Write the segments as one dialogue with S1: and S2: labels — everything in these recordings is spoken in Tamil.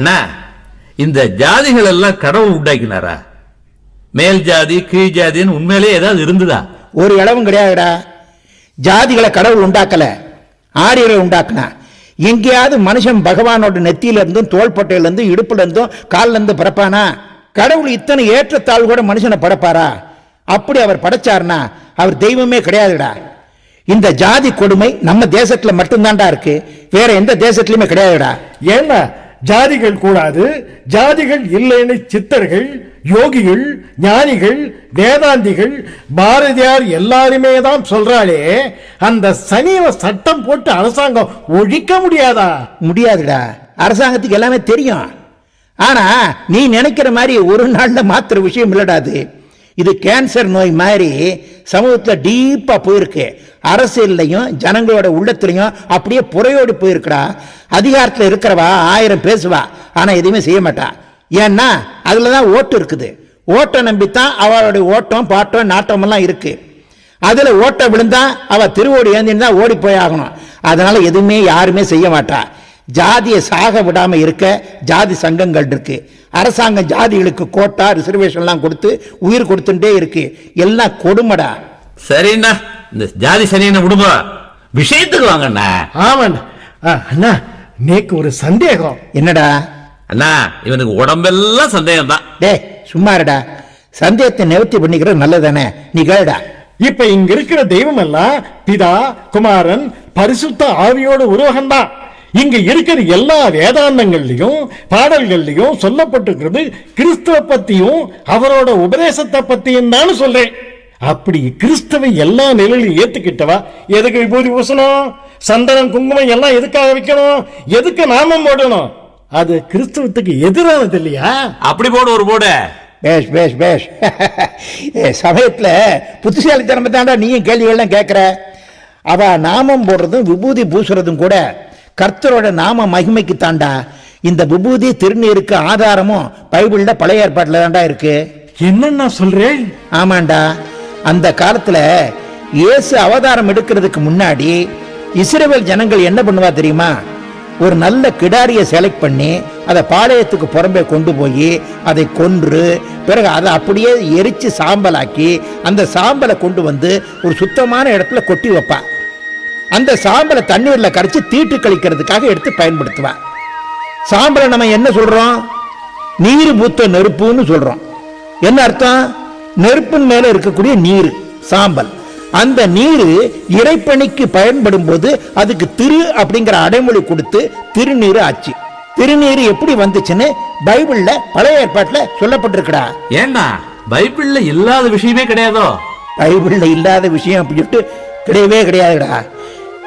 S1: அண்ணா இந்த ஜாதிகள் எல்லாம் கடவுள் உண்டாக்கினாரா? மேல் ஜாதி கீழ் ஜாதின்னு உண்மையிலே ஏதாவது இருந்ததா?
S2: ஒரு இளவும் கிடையாதுடா. ஜாதிகளை கடவுள் உண்டாக்கல. ஆரியரை உண்டாக்குனா. எங்கேயாவது மனுஷன் பகவானோட நெத்தியில இருந்தும் தோள்பட்டையில இருந்தும் இடுப்புல இருந்தும் கால்ல இருந்து பிறப்பானா கடவுள் இத்தனை ஏற்றத்தாழ் கூட மனுஷனை படைப்பாரா? அப்படி அவர் படைச்சாருனா அவர் தெய்வமே கிடையாதுடா. இந்த ஜாதி கொடுமை நம்ம தேசத்துல மட்டும்தான்டா இருக்கு. வேற எந்த தேசத்துலயுமே கிடையாதுடா.
S3: ஏன்னா ஜாதிகள் கூடாது. ஜாதிகள் இல்லைன்னு சித்தர்கள் யோகிகள் ஞானிகள் வேதாந்திகள் பாரதியார் எல்லாருமே தான் சொல்றாளே அந்த சனியை சட்டம் போட்டு அரசாங்கம் ஒழிக்க முடியாதா?
S2: முடியாதுடா. அரசாங்கத்துக்கு எல்லாமே தெரியும். ஆனா நீ நினைக்கிற மாதிரி ஒரு நாள்ல மாத்திர விஷயம் இல்லடாது இது கேன்சர் நோய் மாதிரி சமூகத்தில் டீப்பாக போயிருக்கு. அரசியல்லையும் ஜனங்களோட உள்ளத்துலையும் அப்படியே புறையோடு போயிருக்கிறா அதிகாரத்தில் இருக்கிறவா ஆயிரம் பேசுவா ஆனால் எதுவுமே செய்ய மாட்டா. ஏன்னா அதில் தான் ஓட்டு இருக்குது. ஓட்டை நம்பித்தான் அவளுடைய ஓட்டம் பாட்டம் நாட்டம் எல்லாம் இருக்கு. அதில் ஓட்டை விழுந்தா அவள் திருவோடி ஏந்தின்னு தான் ஓடி போய் ஆகணும். அதனால எதுவுமே யாருமே செய்ய மாட்டா. ஜாதியை சாக விடாம இருக்க ஜாதி சங்கங்கள் இருக்கு. அரசாங்கம் ஜாதிகளுக்கு கோட்டா ரிசர்வேஷன்லாம் கொடுத்து உயிர் கொடுத்துட்டே இருக்கு. எல்லாம் கொடுமடா.
S1: சரிண்ணா. இந்த ஜாதி சனியனை விடுங்க. விஷயத்துக்கு வாங்கண்ணா.
S3: ஆமாண்ணா. ஆ, அண்ணா நேக்கு ஒரு சந்தேகம்.
S2: என்னடா?
S1: அண்ணா இவனுக்கு உடம்பெல்லாம் சந்தேகம் தான்
S2: டேய் சும்மா இருடா. சந்தேகத்தை நிவர்த்தி பண்ணிக்கிறது நல்லதானே நீ கேளுடா.
S3: இப்ப இங்க இருக்கிற தெய்வம் எல்லாம் பிதா குமாரன் பரிசுத்த ஆவியோட உருவகம்தான். இங்க இருக்கிற எல்லா வேதாந்தங்கள்லயும் பாடல்கள்லயும் சொல்லப்பட்டிருக்கிறது கிறிஸ்துவ பத்தியும் அவரோட உபதேசத்தை பத்தியும் தான் சொல்றேன். அப்படி கிறிஸ்தவை எல்லா நிலையிலும் ஏத்துக்கிட்டவா? எதுக்கு விபூதி பூசணும்? சந்தனம் குங்குமம் எல்லாம் எதுக்காக வைக்கணும்? எதுக்கு நாமம் போடணும்? அது கிறிஸ்தவத்துக்கு எதிரானது இல்லையா?
S1: அப்படி போடு ஒரு போடு.
S2: பேஷ் பேஷ் பேஷ். ஏ, சமயத்துல புத்திசாலித்தனமை தாண்டா நீயும் கேள்விகள்லாம் கேட்குற அவ நாமம் போடுறதும் விபூதி பூசுறதும் கூட கர்த்தரோட நாம மகிமைக்கு தாண்டா. இந்த விபூதி திருநீருக்கு ஆதாரமும் பைபிள்ல பழைய ஏற்பாட்டில் தாண்டா இருக்கு.
S3: என்னன்னா சொல்றேன்?
S2: ஆமாண்டா. அந்த காலத்துல இயேசு அவதாரம் எடுக்கிறதுக்கு முன்னாடி இஸ்ரவேல் ஜனங்கள் என்ன பண்ணுவா தெரியுமா? ஒரு நல்ல கிடாரியை செலக்ட் பண்ணி அதை பாளையத்துக்கு புறம்பே கொண்டு போய் அதை கொன்று பிறகு அதை அப்படியே எரிச்சு சாம்பலாக்கி அந்த சாம்பலை கொண்டு வந்து ஒரு சுத்தமான இடத்துல கொட்டி வைப்பா. அந்த சாம்பலை தண்ணீர்ல கரைச்சு தீட்டு கழிக்கிறதுக்காக எடுத்து பயன்படுத்துவா சாம்பலை நம்ம என்ன சொல்றோம்? நீர் பூத்த நெருப்புன்னு சொல்றோம். என்ன அர்த்தம்? நெருப்பின் மேல இருக்கக்கூடிய நீர் சாம்பல். அந்த நீர் இறைப்பணிக்கு பயன்படும் போது அதுக்கு திரு அப்படிங்கிற அடைமொழி கொடுத்து திருநீர் ஆச்சு. திருநீர் எப்படி வந்துச்சுன்னு பைபிள்ல பழைய ஏற்பாட்டுல சொல்லப்பட்டிருக்குடா.
S1: ஏன்னா பைபிள்ல இல்லாத விஷயமே கிடையாதோ?
S2: பைபிள்ல இல்லாத விஷயம் அப்படி சொல்லிட்டு கிடையவே கிடையாதுடா.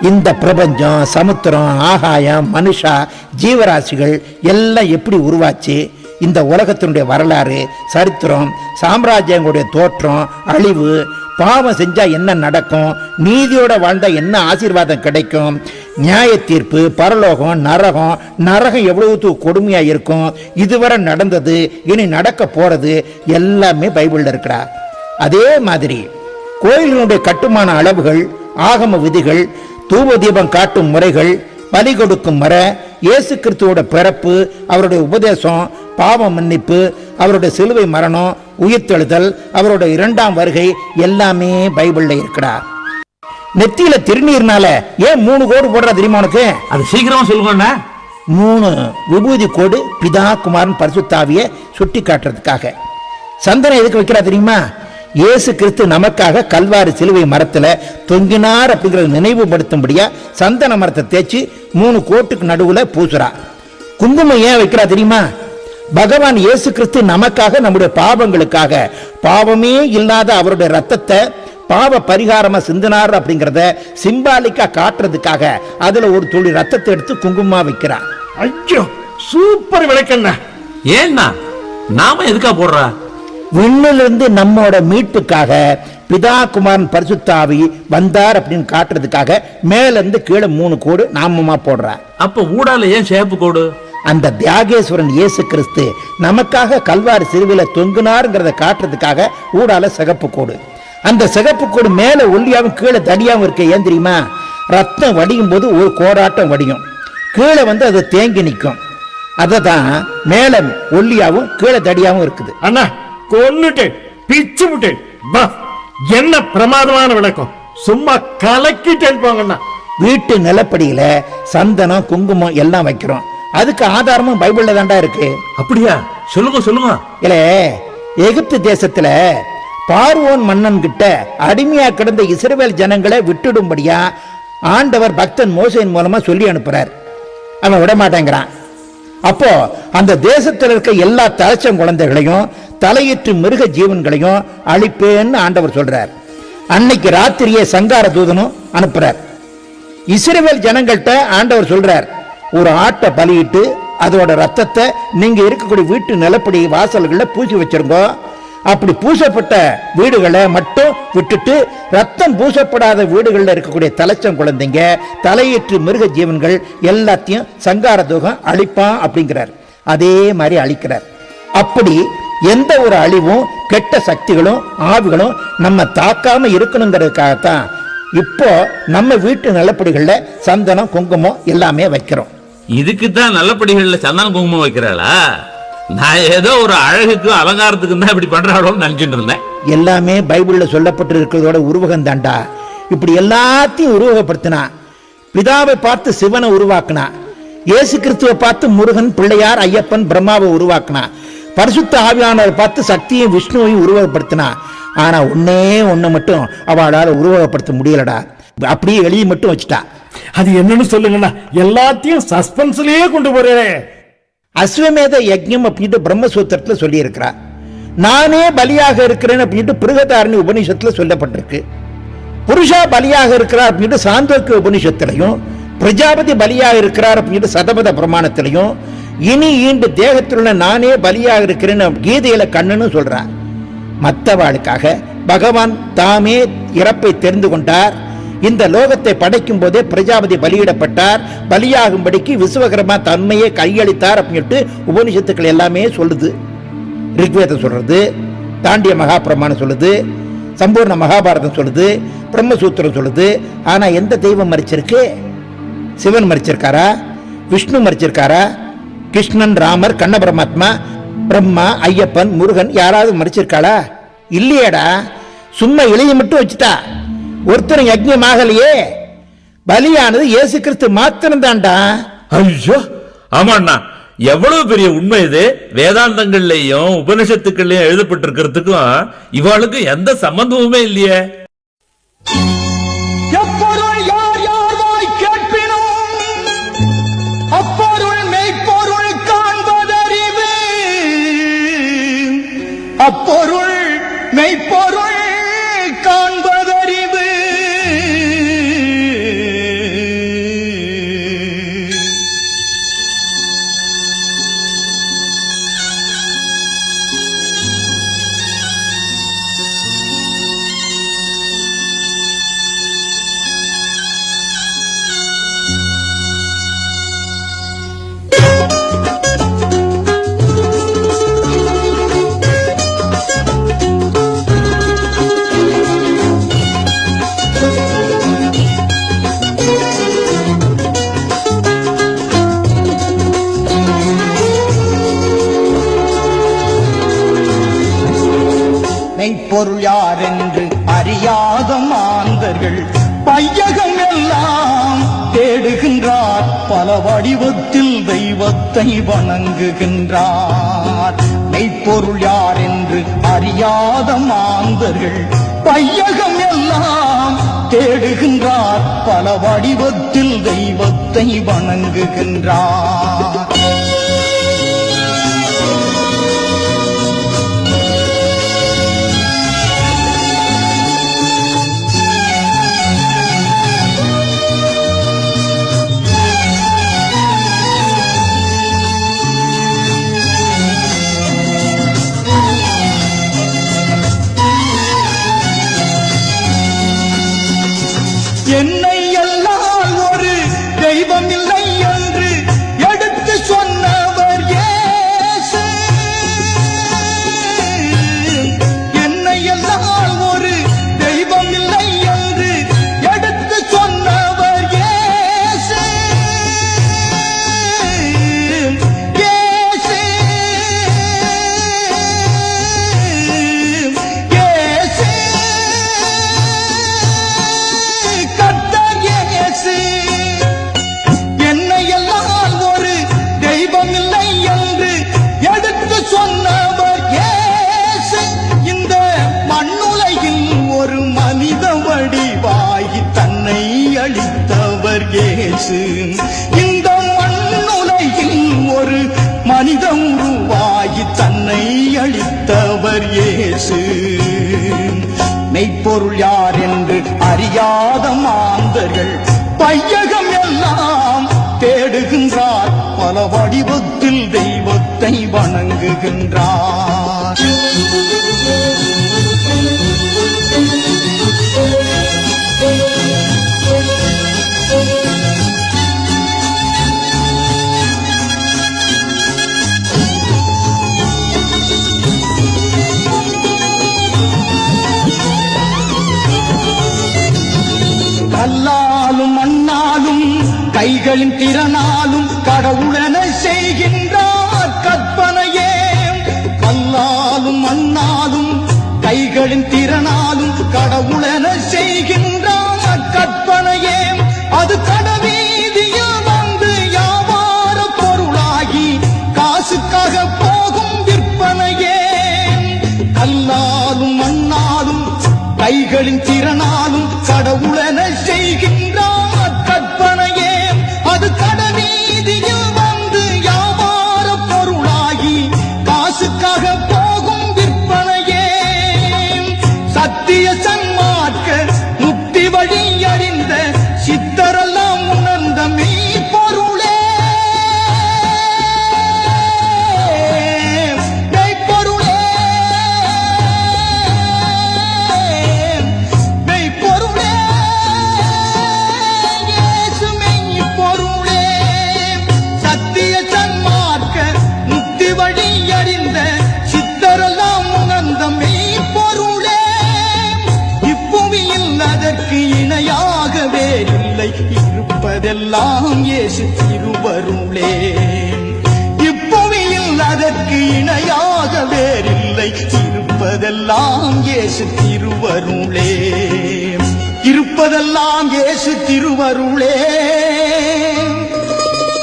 S2: இந்த பிரபஞ்சம் சமுத்திரம் ஆகாயம் மனுஷா ஜீவராசிகள் எல்லாம் எப்படி உருவாச்சு? இந்த உலகத்தினுடைய வரலாறு சரித்திரம் சாம்ராஜ்யங்களுடைய தோற்றம் அழிவு பாவம் செஞ்சா என்ன நடக்கும்? நீதியோட வாழ்ந்தா என்ன ஆசீர்வாதம் கிடைக்கும்? நியாய தீர்ப்பு பரலோகம் நரகம் நரகம் எவ்வளவு கொடுமையா இருக்கும்? இதுவரை நடந்தது இனி நடக்க போறது எல்லாமே பைபிள்ல இருக்கிறா அதே மாதிரி கோயிலினுடைய கட்டுமான அளவுகள் ஆகம விதிகள் தூப தீபம் காட்டும் முறைகள் பலி கொடுக்கும் முறை இயேசு கிறிஸ்துவோட பிறப்பு அவருடைய உபதேசம் பாவ மன்னிப்பு அவருடைய சிலுவை மரணம் உயிர்த்தெழுதல் அவருடைய இரண்டாம் வருகை எல்லாமே பைபிள்ல இருக்குடா. நெத்தியில திருநீர்னால ஏன் மூணு கோடு போடுறா தெரியுமா உனக்கு?
S1: அது சீக்கிரமா சொல்லுங்கண்ணா.
S2: மூணு விபூதி கோடு பிதா குமாரன் பரிசுத்தாவிய சுட்டி காட்டுறதுக்காக சந்தனம் எதுக்கு வைக்கிறா தெரியுமா? இயேசு கிறிஸ்து நமக்காக கல்வாரி சிலுவை மரத்துல தொங்கினார் அப்படிங்கறத நினைவுபடுத்தும்படியா சந்தன மரத்தை தேய்ச்சி மூணு கோட்டுக்கு நடுவுல பூசுறா. குங்குமம் ஏன் வைக்கிறா தெரியுமா? பகவான் இயேசு கிறிஸ்து நமக்காக நம்முடைய பாவங்களுக்காக பாவமே இல்லாத அவருடைய ரத்தத்தை பாவ பரிகாரமா சிந்தினார் அப்படிங்கறத சிம்பாலிக்கா காட்டுறதுக்காக அதுல ஒரு துளி ரத்தத்தை எடுத்து குங்குமமா வைக்கிறா.
S3: ஐயோ சூப்பர் விளக்கண்ணா.
S1: ஏன்னா நாம எதுக்கா போடுறா?
S2: விண்ணிலிருந்து நம்மோட மீட்புக்காக பிதா குமாரன் பரிசுத்தாவி வந்தார் அப்படின்னு காட்டுறதுக்காக மேல இருந்து கீழே மூணு கோடு நாமமா போடுறா.
S1: அப்ப ஊடால ஏன் சேப்பு கோடு?
S2: அந்த தியாகேஸ்வரன் இயேசு கிறிஸ்து நமக்காக கல்வாரி சிறுவில தொங்குனாருங்கிறத காட்டுறதுக்காக ஊடால சிகப்பு கோடு. அந்த சிகப்பு கோடு மேல ஒல்லியாவும் கீழே தடியாவும் இருக்க ஏன் தெரியுமா? ரத்தம் வடியும் போது ஒரு கோடாட்டம் வடியும். கீழே வந்து அது தேங்கி நிற்கும். அதை தான் மேல ஒல்லியாவும் கீழே தடியாவும் இருக்குது.
S3: அண்ணா கொன்னுட்டேன் பிச்சு விட்டேன் பா என்ன பிரமாதமான விளக்கம். சும்மா கலக்கிட்டேன் போங்கண்ணா.
S2: வீட்டு நிலப்படியில சந்தனம் குங்குமம் எல்லாம் வைக்கிறோம். அதுக்கு ஆதாரமும் பைபிள்ல தாண்டா இருக்கு.
S1: அப்படியா? சொல்லுங்க சொல்லுங்க.
S2: இல்ல எகிப்து தேசத்துல பார்வோன் மன்னன் கிட்ட அடிமையா கிடந்த இஸ்ரவேல் ஜனங்களை விட்டுடும்படியா ஆண்டவர் பக்தன் மோசையின் மூலமா சொல்லி அனுப்புறார். அவன் விட மாட்டேங்கிறான் அப்போ அந்த தேசத்தில் இருக்க எல்லா தலைச்சம் குழந்தைகளையும் தலையிட்டு மிருக ஜீவன்களையும் அழிப்பேன்னு ஆண்டவர் சொல்றார். அன்னைக்கு ராத்திரியே சங்கார தூதனும் அனுப்புறார். இஸ்ரேல் ஜனங்கள்கிட்ட ஆண்டவர் சொல்றார் ஒரு ஆட்டை பலியிட்டு அதோட ரத்தத்தை நீங்க இருக்கக்கூடிய வீட்டு நிலப்படி வாசல்களில் பூசி வச்சிருங்கோ. அப்படி பூசப்பட்ட வீடுகளை மட்டும் விட்டுட்டு ரத்தம் பூசப்படாத வீடுகளில் இருக்கக்கூடிய தலைச்சம் குழந்தைங்க தலையீற்று மிருக ஜீவன்கள் எல்லாத்தையும் சங்கார துகம் அழிப்பான் அப்படிங்கிறார். அதே மாதிரி அழிக்கிறார். அப்படி எந்த ஒரு அழிவும் கெட்ட சக்திகளும் ஆவிகளும் நம்ம தாக்காம இருக்கணுங்கிறதுக்காகத்தான் இப்போ நம்ம வீட்டு நிலப்படிகளில் சந்தனம் குங்குமம் எல்லாமே வைக்கிறோம்.
S1: இதுக்கு தான் நல்லபடிகள்ல சந்தனம் குங்குமம் வைக்கிறாளா? நான் ஏதோ ஒரு அழகுக்கும் அலங்காரத்துக்கும் தான் இப்படி பண்றாளோன்னு நினைச்சிட்டு இருந்தேன்.
S2: எல்லாமே பைபிள்ல சொல்லப்பட்டு இருக்கிறதோட உருவகம் தாண்டா. இப்படி எல்லாத்தையும் உருவகப்படுத்தினா பிதாவை பார்த்து சிவனை உருவாக்குனா இயேசு கிறிஸ்துவை பார்த்து முருகன் பிள்ளையார் ஐயப்பன் பிரம்மாவை உருவாக்குனா பரிசுத்த ஆவியானவரை பார்த்து சக்தியும் விஷ்ணுவையும் உருவகப்படுத்தினா ஆனா ஒன்னே ஒண்ணு மட்டும் அவளால உருவகப்படுத்த முடியலடா. அப்படியே எளிய மட்டும் வச்சுட்டா.
S3: அது என்னன்னு சொல்லுங்கண்ணா எல்லாத்தையும் சஸ்பென்ஸ்லயே கொண்டு போறே
S2: அஸ்வமேத யஜ்யம் அப்படின்ட்டு பிரம்மசூத்திரத்தில் சொல்லியிருக்கிறார். நானே பலியாக இருக்கிறேன் அப்படின்ட்டு பிருகதாரணி உபனிஷத்தில் சொல்லப்பட்டிருக்கு. புருஷா பலியாக இருக்கிறார் அப்படின்ட்டு சாந்தோக்கிய உபனிஷத்திலையும் பிரஜாபதி பலியாக இருக்கிறார் அப்படின்ட்டு சதபத பிரமாணத்திலையும் இனி ஈண்டு தேகத்திலுள்ள நானே பலியாக இருக்கிறேன்னு கீதையில கண்ணுன்னு சொல்றார். மற்றவாளுக்காக பகவான் தாமே இறப்பை தெரிந்து கொண்டார். இந்த லோகத்தை படைக்கும் போதே பிரஜாபதி பலியிடப்பட்டார். பலியாகும்படிக்கு விஸ்வகர்மா தன்மையை கையளித்தார் அப்படின்ட்டு உபனிஷத்துக்கள் எல்லாமே சொல்லுது. ரிக்வேதம் சொல்றது தாண்டிய மகாபிரமாணம் சொல்லுது சம்பூர்ண மகாபாரதம் சொல்லுது பிரம்மசூத்திரம் சொல்லுது. ஆனா எந்த தெய்வம் மறிச்சிருக்கு? சிவன் மறிச்சிருக்காரா? விஷ்ணு மறிச்சிருக்காரா? கிருஷ்ணன் ராமர் கண்ண பரமாத்மா பிரம்மா ஐயப்பன் முருகன் யாராவது மறிச்சிருக்காளா? இல்லையேடா. சும்மா இளைய மட்டும் வச்சுட்டா. ஒருத்தரும் யஜ்ஞமாகலையே. பலியானது இயேசு கிறிஸ்து மாத்திரம் தான்டா
S1: ஐயோ ஆமாண்ணா. எவ்வளவு பெரிய உண்மை இது. வேதாந்தங்கள்லயும் உபனிஷத்துக்கள்லயும் எழுதப்பட்டிருக்கிறதுக்கும் இவாளுக்கும் எந்த சம்பந்தமுமே இல்லையே.
S4: எப்பொருள் யார் யார் வாய் கேட்பினும்? அப்பொருள் பொருள் யார் என்று அறியாத மாந்தர்கள் பையகம் எல்லாம் தேடுகின்றார். பல வடிவத்தில் தெய்வத்தை வணங்குகின்றார். மெய்ப்பொருள் யார் என்று அறியாத மாந்தர்கள் பையகம் எல்லாம் தேடுகின்றார். பல வடிவத்தில் தெய்வத்தை வணங்குகின்றார். பொருள் யார் என்று அறியாத மாந்தர்கள். பையகம் எல்லாம் தேடுகின்றார். பல வடிவத்தில் தெய்வத்தை வணங்குகின்றார். கைகளின் திறனாலும் கடவுளென செய்கின்றார். கற்பனையே கல்லாலும் மண்ணாலும் கைகளின் திறனாலும் கடவுளென செய்கின்றார். கற்பனையே அது கடவீதியில் வந்து வியாபார பொருளாகி காசுக்காக போகும் விற்பனையே. கல்லாலும் மண்ணாலும் கைகளின் திறனாலும் எல்லாம் இயேசு திருவருளே. இப்புவியில் அதற்கு இணையாக வேறில்லை. இருப்பதெல்லாம் இயேசு திருவருளே. இருப்பதெல்லாம் இயேசு திருவருளே.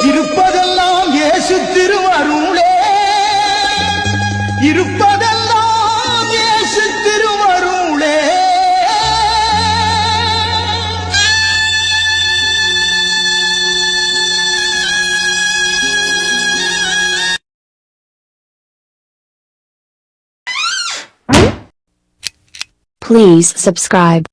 S4: இருப்பதெல்லாம் இயேசு திருவருளே. இரு
S5: Please subscribe.